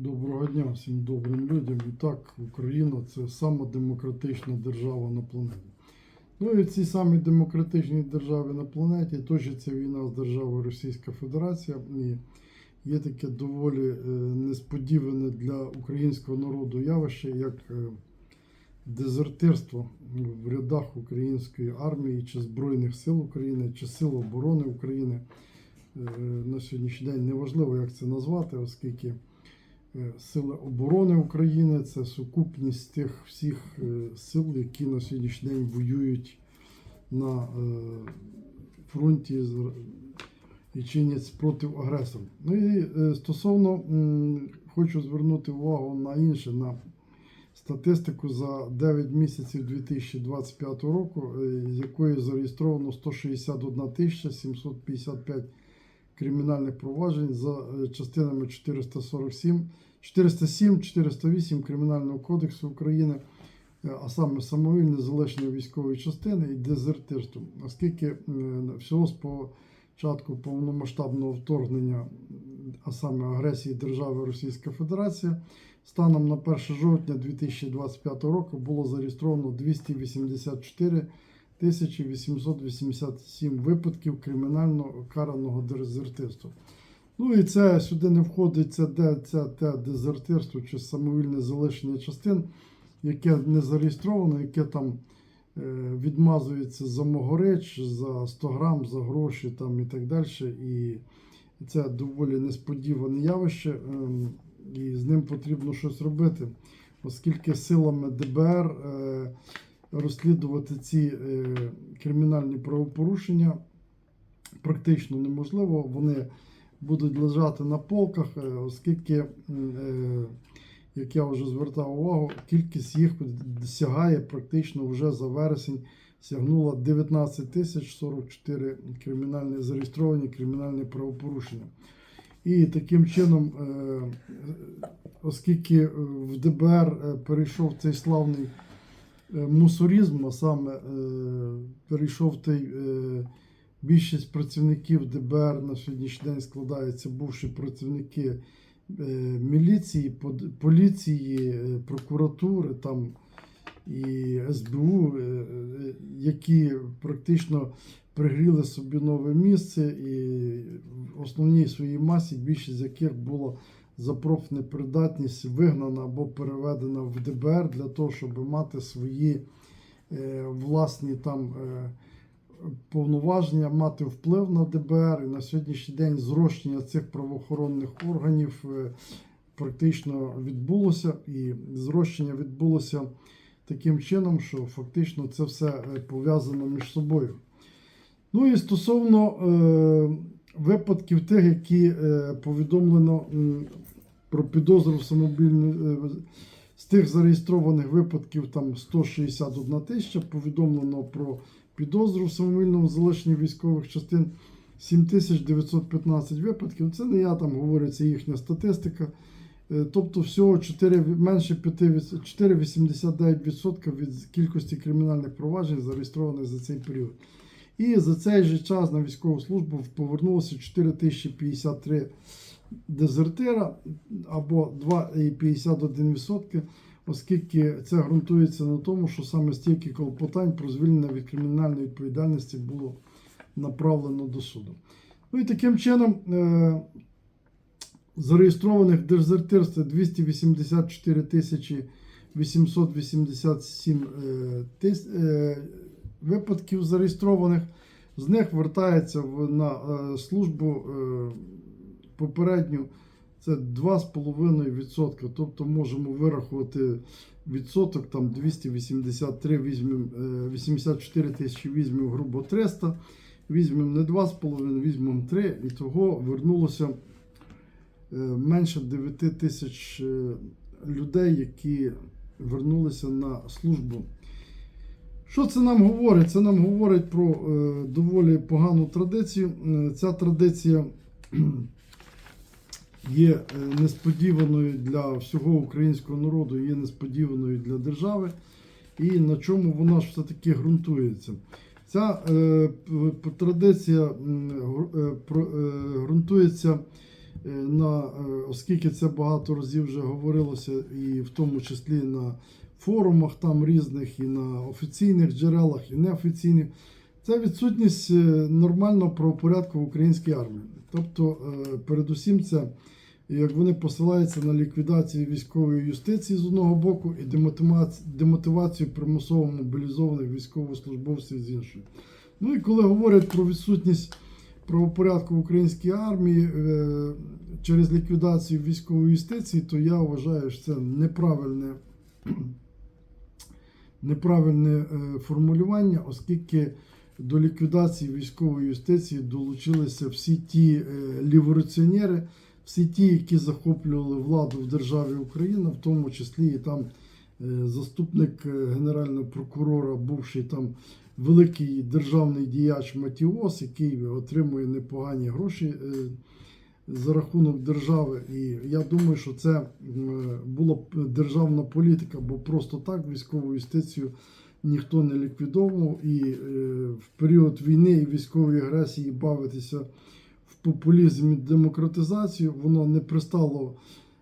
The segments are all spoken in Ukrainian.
Доброго дня всім добрим людям. І так, Україна це сама демократична держава на планеті. Ну і в цій самій демократичній державі на планеті точиться війна з державою Російська Федерація. І є таке доволі е, несподіване для українського народу явище, як е, дезертирство в рядах української армії чи Збройних сил України, чи Сил оборони України. Е, На сьогоднішній день неважливо, як це назвати, оскільки Сили оборони України це сукупність тих всіх е, сил, які на сьогоднішній день воюють на е, фронті і чинять спротив агресору. Ну і е, стосовно хочу звернути увагу на інше, на статистику за 9 місяців 2025 року, е, з якої зареєстровано 161 тисяча 755 кримінальних проваджень за е, частинами 447, 407, 408 Кримінального кодексу України, е, а саме самовільне залишення військової частини і дезертирство. Оскільки е, всього з початку повномасштабного вторгнення, а саме агресії держави Російська Федерація, станом на 1 жовтня 2025 року було зареєстровано 284 1887 випадків кримінально караного дезертирства. Ну і це сюди не входить це де це те дезертирство чи самовільне залишення частин, яке не зареєстровано, яке там е, відмазується за могорич, за 100 грам, за гроші там і так далі. І це доволі несподіване явище, ем, і з ним потрібно щось робити, оскільки силами ДБР е, розслідувати ці е, кримінальні правопорушення практично неможливо. Вони будуть лежати на полках, е, оскільки, е, як я вже звертав увагу, кількість їх сягає практично вже за вересень, сягнула 19 тисяч 44 кримінальні зареєстровані кримінальні правопорушення. І таким чином, е, оскільки в ДБР перейшов цей славний мусоризм, а саме перейшов той більшість працівників ДБР на сьогоднішній день складаються бувші працівники е, міліції, поліції, е, прокуратури там і СБУ, е, які практично пригріли собі нове місце, і в основній своїй масі більшість з яких було за профнепридатність вигнана або переведена в ДБР для того, щоб мати свої власні там повноваження, мати вплив на ДБР. І на сьогоднішній день зрощення цих правоохоронних органів е, практично відбулося, і зрощення відбулося таким чином, що фактично це все е, пов'язано між собою. Ну і стосовно е, випадків тих, які повідомлено про підозру в самобільне, е, з тих зареєстрованих випадків там 161 тисяча, повідомлено про підозру в самовільному залишенні військових частин 7915 випадків. Це не я там говорю, це їхня статистика. Е, Тобто всього 4, менше 4,89% від кількості кримінальних проваджень зареєстрованих за цей період. І за цей же час на військову службу повернулося 4053 дезертира або 2,51%, оскільки це ґрунтується на тому, що саме стільки клопотань про звільнення від кримінальної відповідальності було направлено до суду. Ну і таким чином е, зареєстрованих в дезертирстві 284 тисячі 887 е, е, випадків зареєстрованих. З них вертається на службу попередню це 2,5%. Тобто можемо вирахувати відсоток, там 283 візьмемо, е, 84 тисячі візьмемо грубо 300, візьмемо не 2,5, візьмемо 3, і того вернулося е, менше 9 тисяч е, людей, які вернулися на службу. Що це нам говорить? Це нам говорить про е, доволі погану традицію. Е, ця традиція є е, несподіваною для всього українського народу, є несподіваною для держави. І на чому вона ж все-таки ґрунтується? Ця е, традиція е, е, ґрунтується на, оскільки це багато разів вже говорилося, і в тому числі на форумах там різних, і на офіційних джерелах, і неофіційних, це відсутність е, нормального правопорядку в українській армії. Тобто, е, передусім, це як вони посилаються на ліквідацію військової юстиції з одного боку і демотивацію примусово мобілізованих військовослужбовців з іншої. Ну і коли говорять про відсутність правопорядку в українській армії е, через ліквідацію військової юстиції, то я вважаю, що це неправильне, неправильне формулювання, оскільки до ліквідації військової юстиції долучилися всі ті е, ліворуціонери, всі ті, які захоплювали владу в державі Україна, в тому числі і там е, заступник е, генерального прокурора, бувший там великий державний діяч Матіос, який отримує непогані гроші за рахунок держави. І я думаю, що це була б державна політика, бо просто так військову юстицію ніхто не ліквідовував. І е, в період війни і військової агресії бавитися в популізм і демократизацію, воно не пристало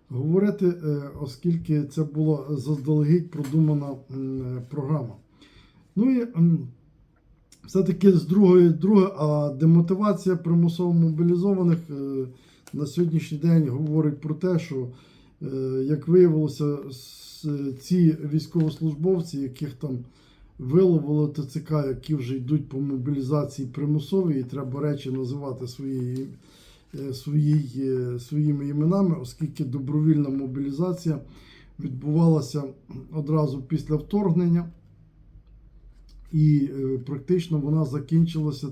говорити, е, оскільки це була заздалегідь продумана програма. Ну і все-таки з другої, друге, а демотивація примусово мобілізованих е, на сьогоднішній день говорить про те, що, як виявилося, ці військовослужбовці, яких там виловили ТЦК, які вже йдуть по мобілізації примусовій, і треба речі називати свої, е, свої, е, своїми іменами, оскільки добровільна мобілізація відбувалася одразу після вторгнення і е, практично вона закінчилася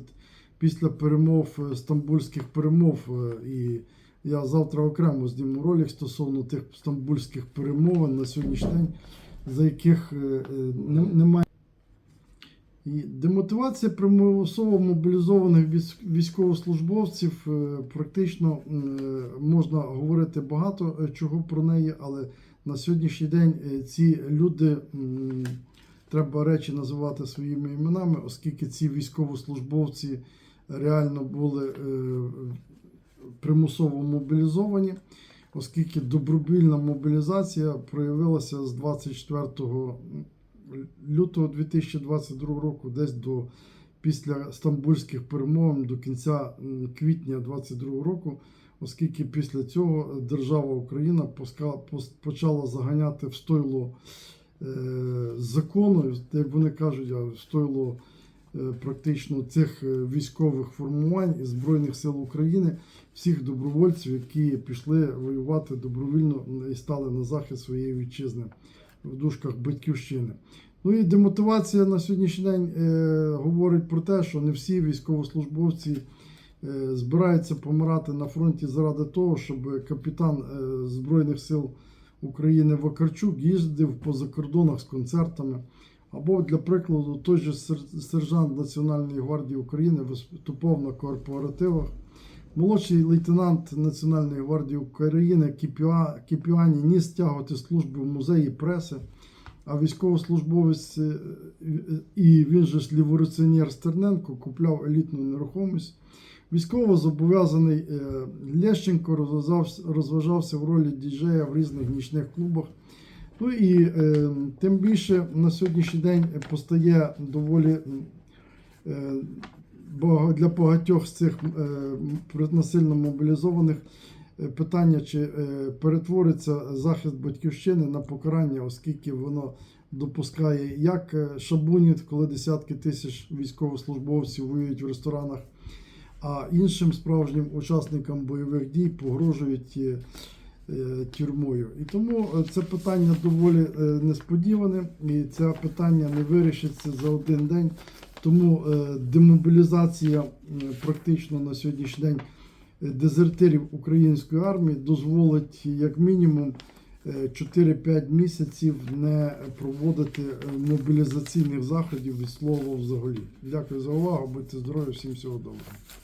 після перемов стамбульських перемов. І я завтра окремо зніму ролик стосовно тих стамбульських перемовин на сьогоднішній день, за яких не- немає. Демотивація примусово мобілізованих військовослужбовців е, практично е, можна говорити багато е, чого про неї, але на сьогоднішній день ці люди треба речі називати своїми іменами, оскільки ці військовослужбовці реально були примусово мобілізовані, оскільки добровільна мобілізація проявилася з 24 лютого 2022 року, десь до після стамбульських перемовин до кінця квітня 2022 року, оскільки після цього держава Україна почала заганяти в стойло е, закону, як вони кажуть, в стойло е, практично цих е, військових формувань і Збройних сил України, всіх добровольців, які пішли воювати добровільно і стали на захист своєї вітчизни в дужках батьківщини. Ну і демотивація на сьогоднішній день е, говорить про те, що не всі військовослужбовці е, збираються помирати на фронті заради того, щоб капітан е, Збройних сил України Вакарчук їздив по закордонах з концертами. Або, для прикладу, той же сержант Національної гвардії України виступав на корпоративах. Молодший лейтенант Національної гвардії України Кіпіа- Кіпіані ніс стягувати служби в музеї преси, а військовослужбовець е, і він же ліворуціонер Стерненко купляв елітну нерухомість. Військово зобов'язаний е, Лещенко розважався, в ролі діджея в різних нічних клубах. Ну і е, тим більше на сьогоднішній день постає доволі для багатьох з цих е, насильно мобілізованих е, питання, чи е, перетвориться захист батьківщини на покарання, оскільки воно допускає як шабунів, коли десятки тисяч військовослужбовців воюють в ресторанах, а іншим справжнім учасникам бойових дій погрожують тюрмою. І тому це питання доволі несподіване, і це питання не вирішиться за один день. Тому е, демобілізація е, практично на сьогоднішній день е, дезертирів української армії дозволить як мінімум е, 4-5 місяців не проводити е, мобілізаційних заходів від слова взагалі. Дякую за увагу, будьте здорові, всім всього доброго.